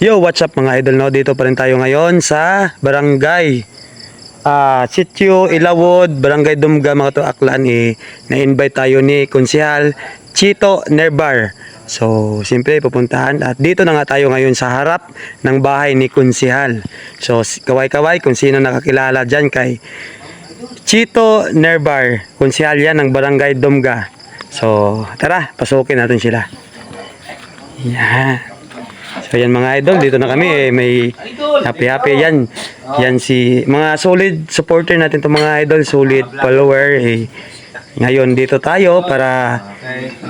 Yo, what's up mga idol no? Dito pa rin tayo ngayon sa Barangay ah Sitio Ilawod, Barangay Dumga mga to Aklan eh, na-invite tayo ni Konsehal Chito Nerbar. So, siyempre pupuntahan at dito na nga tayo ngayon sa harap ng bahay ni Konsehal. So, kaway-kaway kung sino nakakilala dyan kay Chito Nerbar. Konsehal yan ng Barangay Dumga. So, tara, pasukin natin sila. Yan. So yan mga idol, dito na kami eh, may happy happy yan. Yan si mga solid supporter natin to mga idol, solid follower eh. Ngayon dito tayo para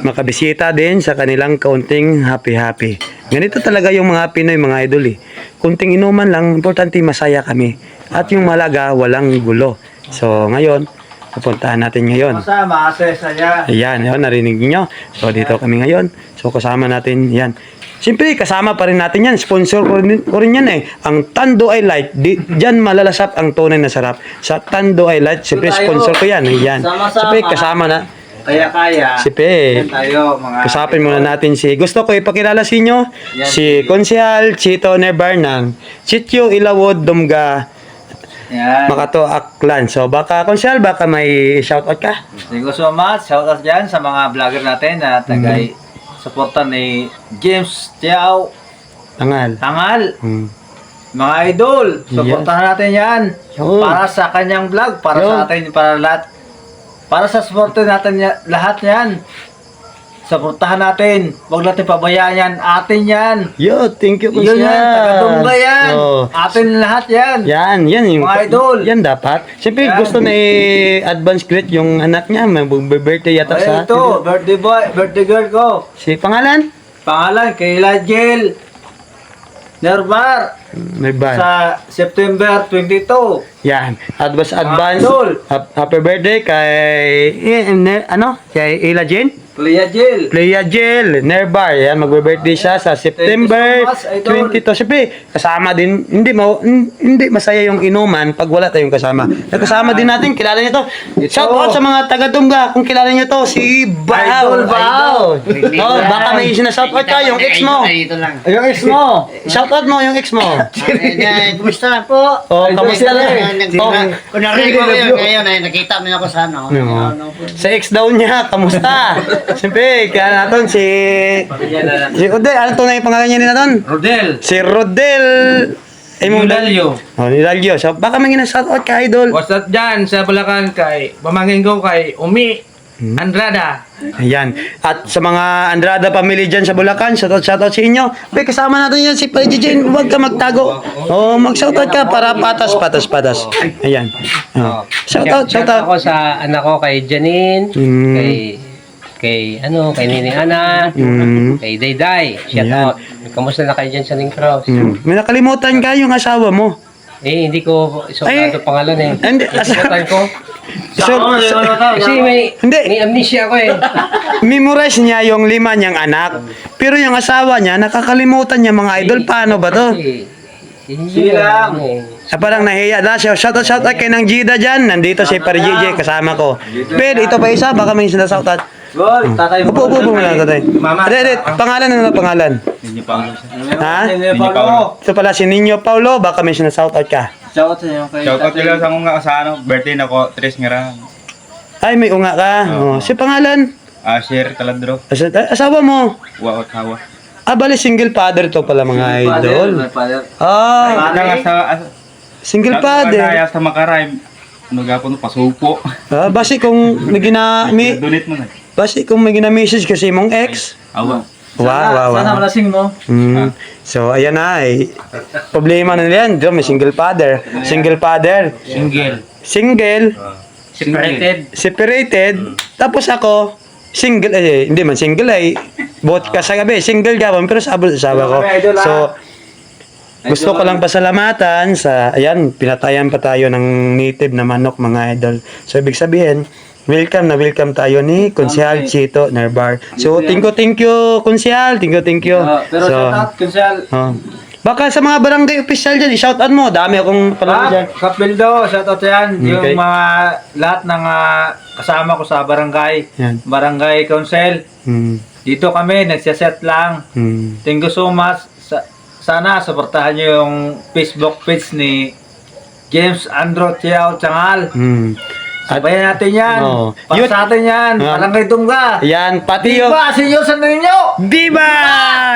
makabisita din sa kanilang kaunting happy happy. Ganito talaga yung mga Pinoy mga idol eh. Kunting inuman lang, importante masaya kami. At yung malaga, walang gulo. So ngayon, pupuntahan natin ngayon. Kasama, saya. Ayan, yun, narinig niyo. So, dito kami ngayon. So, kasama natin yan. Siyempre, kasama pa rin natin yan. Sponsor ko rin, ko rin yan eh. Ang Tando I Light. Di, dyan malalasap ang tunay na sarap. Sa Tando I Light, siyempre, sponsor ko yan. Sama-sama. Siyempre, kasama na. Kaya-kaya. Siyempre, Yan tayo, mga... Kasapin muna natin si gusto ko ipakilala sa inyo Yan. si Konsehal Chito Nebar ng Sitio Ilawod Dumga Yan. Makato Aklan. So baka Konsehal baka may shoutout ka. Thank you so much. Shout out dyan sa mga vlogger natin na tagay suporta ni James Tiao Tangal. Tangal. Hmm. Mga idol, suportahan natin yan. Yun. Para sa kanyang vlog, para Yun. sa atin, para lahat. Para sa suporta natin ya- lahat yan. Suportahan natin. Huwag natin pabayaan yan. Atin yan. Yo, thank you Yun yan, taga-Dungga yan. Oh. Atin lahat yan. Yan, yan yung Mga idol. Yan dapat. Siyempre Yan. gusto na i-advance greet yung anak niya, mag-birthday yata Ay, sa ito, birthday boy, birthday girl ko. Si pangalan? Pangalan, Kayla Jill Nervar May ban. sa September 22. Yan. Advance advance. idol. Hap- Happy birthday kay eh, ne- ano? Kay Ila Jane? Clea Jill. Playa Jill, Nerbar. Yan, magbe-birthday siya sa September Thank you so much, 22. idol. Siyempre, kasama din, hindi mo, hindi masaya yung inuman pag wala tayong kasama. Kasama din natin, kilala niyo to. Shout out sa mga taga-Dumga, kung kilala niyo to, si Bao. Idol Bao. Oh, baka may sinashout out ka, yung ex mo. Ito lang. Yung ex mo. Shout out mo yung ex mo. Eh, Kumusta lang po? Oh, kamusta lang? Oh, Kung narinig ko kayo ngayon, ay nakita mo ako sa ano. No. Ano. Sa ex daw niya, kamusta? Siyempre, kaya natin si... Si Uday, ano tunay pangalan niya nila doon? Rodel. Si Rodel... Ay, mo Rodelio. Oh, ni Dalio. So, baka may ginashoutout ka, idol. What's up dyan sa Bulacan kay pamangkin ko kay Umi Andrada. Ayan. At sa mga Andrada family dyan sa Bulacan, shoutout, shoutout sa inyo. May kasama natin yan si Pwede Jane. Huwag ka magtago. Oh, mag-shoutout ka para patas, patas, patas. Ayan. Oh. Shoutout, shoutout. ako sa anak ko kay Janine, Mm. kay kay ano, kay Nining Ana, Mm. kay Dayday. Shout Ayan. out. Kamusta na kayo dyan sa Ning Cross? Mm. May nakalimutan ka yung asawa mo. Eh, hindi ko isolado Ay. pangalan eh. Hindi, Nakalimutan ko. So, so, Kasi may, Hindi. may amnesia ako eh. memorize niya yung lima niyang anak. Pero yung asawa niya, nakakalimutan niya mga idol. Paano ba to? Kasi, hindi Sige lang. eh. Ah, parang nahiya na siya. Shoutout, shoutout kay nang Gida dyan. Nandito si Pare JJ, kasama ko. Pero ito pa isa, baka may sinasoutout. Gol, tatay mo. Upo, upo, upo muna, tatay. Mama. Ade, ade, pangalan, ano pangalan? Ha? Ninyo Paulo. Ito pala si Ninyo Paulo, baka may sinasoutout ka. Shout out sa inyo kay Shoutout nila sa mga sa ano, birthday na ko, Tres nga Ay, may unga ka. Oh, si pangalan? Asher Taladro, Asa- asawa mo? Waot Hawa. Ah, bali, single father to pala mga Father, idol. father. Ah, Nang sa as, single father. Sa sa Makaray, ano gapon pasupo. Ah, basi kung may gina, may, Donate mo na. Basi kung may gina-message kasi mong ex. Awa. Wow, wow, wow. Sana malasing mo. Mm. So, ayan na eh. Problema na nila yan. Diba, may single father. Single father. Single. Single. Separated. Separated. Tapos ako, single. Eh, hindi man single ay. Bot ka sa gabi. Single ka. Pero sa abot asawa ko. So, gusto ko lang pasalamatan sa, ayan, pinatayan pa tayo ng native na manok mga idol. So, ibig sabihin, welcome na welcome tayo ni Konsehal Chito Nerbar. So, thank you, thank you, Konsehal. Thank you, thank you. Ah, pero so, shout out, Kunsel. Oh. Baka sa mga barangay official dyan, i-shout out mo. Dami akong pala dyan. Ah, Kapildo, shout out yan. Okay. Yung mga lahat ng ah, kasama ko sa barangay. Yan. Barangay Council. Hmm. Dito kami, nagsiset lang. Hmm. Thank you so much sa sana suportahan nyo yung Facebook page ni James Andro Chiao Changal. Hmm. Sabayan natin yan. Oo. Para Yun- sa atin yan. Ah. Barangay Tungga. yan, pati yung... Diba, seryosan na ninyo? Diba?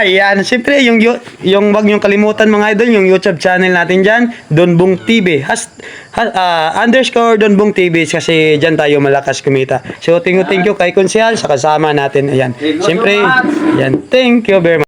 Yan, siyempre, yung, yu- yung wag niyong kalimutan mga idol, yung YouTube channel natin dyan, Donbong TV. Has, ha- ah, underscore Donbong TV kasi dyan tayo malakas kumita. So, thank you, thank you kay Konsyal sa kasama natin. Ayan. Thank you so Siyempre, much. yan, thank you very much.